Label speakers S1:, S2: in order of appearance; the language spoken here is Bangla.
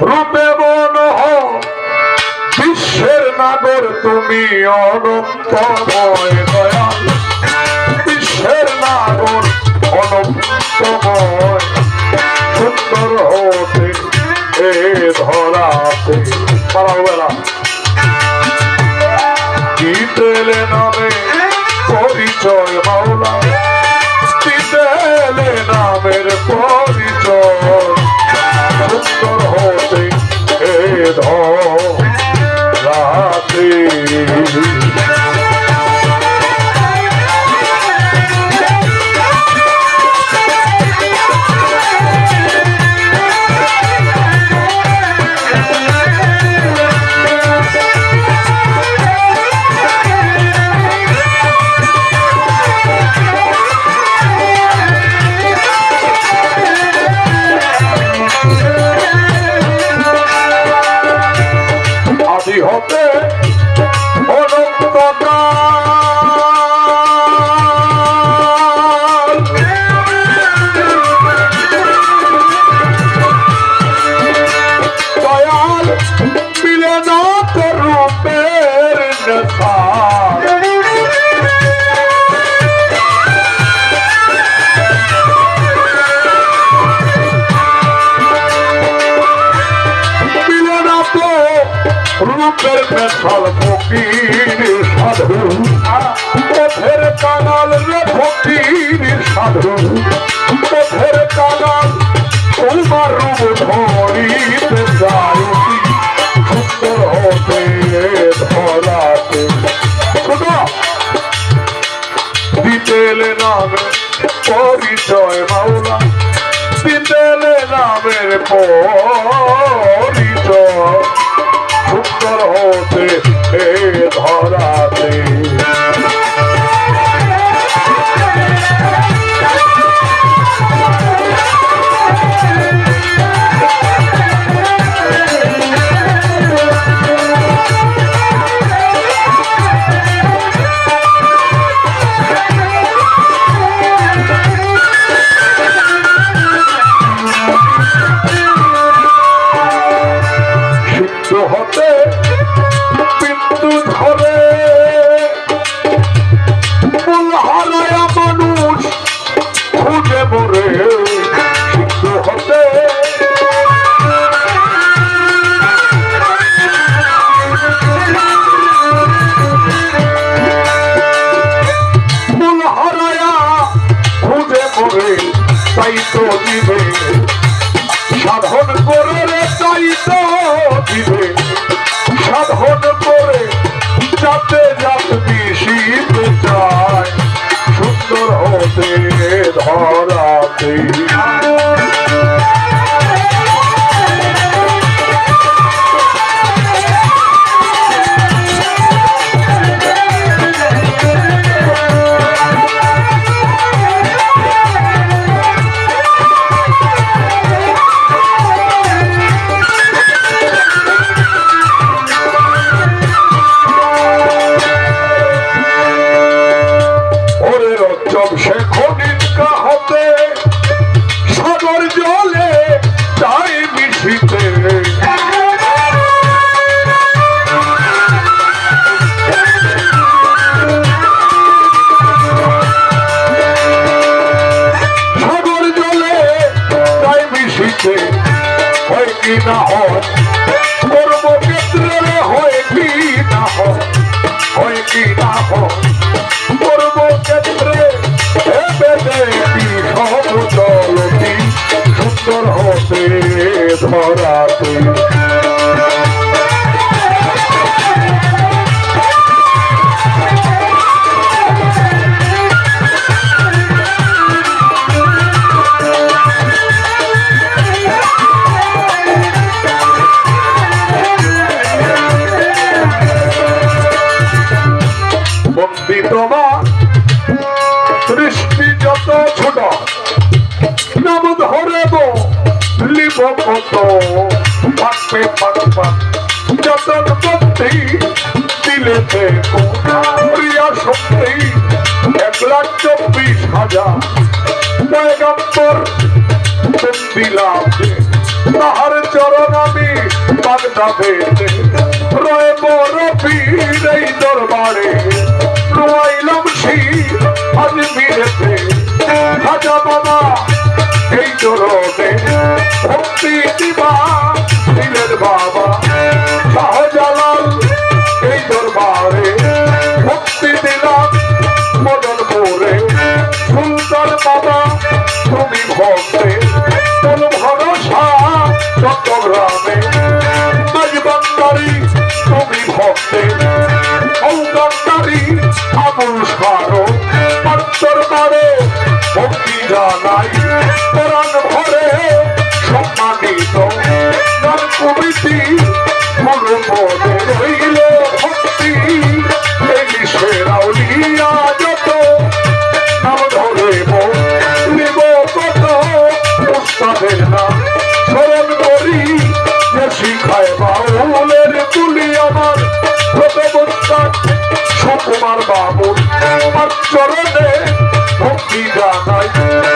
S1: রূপে মন বিশ্বের নাগর, তুমি অনন্তময় দয়াল। বিশ্বের নাগর অনন্তময় সুন্দর হতে এ ধরাতে। বেলা। দিতেলে নামে পরিচয় মাওলা। সাধু পথের কানাল রে ফকির সাধু পথের কানাল হতে ধরাতে ধরাতে ওরে রঞ্জম সে না হয়। কর্মক্ষেত্রে হয় কি না হয়? হয় কি না হয়? কর্মক্ষেত্রে সুন্দর বন্দি কত পাকবে পাকবা যতন বন্দি দিলে দেখো প্রিয়া শক্তি এক লাখ চব্বিশ তাহার চরণ আমি দরবারে রোয়াইলাম সেই আজ বাবা এই চরণে শক্তি দিবা দিলেন বাবা, শাহজালাল, এই দরবারে ভক্তি দিলাম মদন মোরে সুন্দর বাবা, তুমি ভক্তে, কোন ভরসা চট্টগ্রামে তাজবান্দারি তুমি ভক্তে ঔদান্দারি আগুল সারো। পাঁচর মারো ভক্তি জানাই। Christ.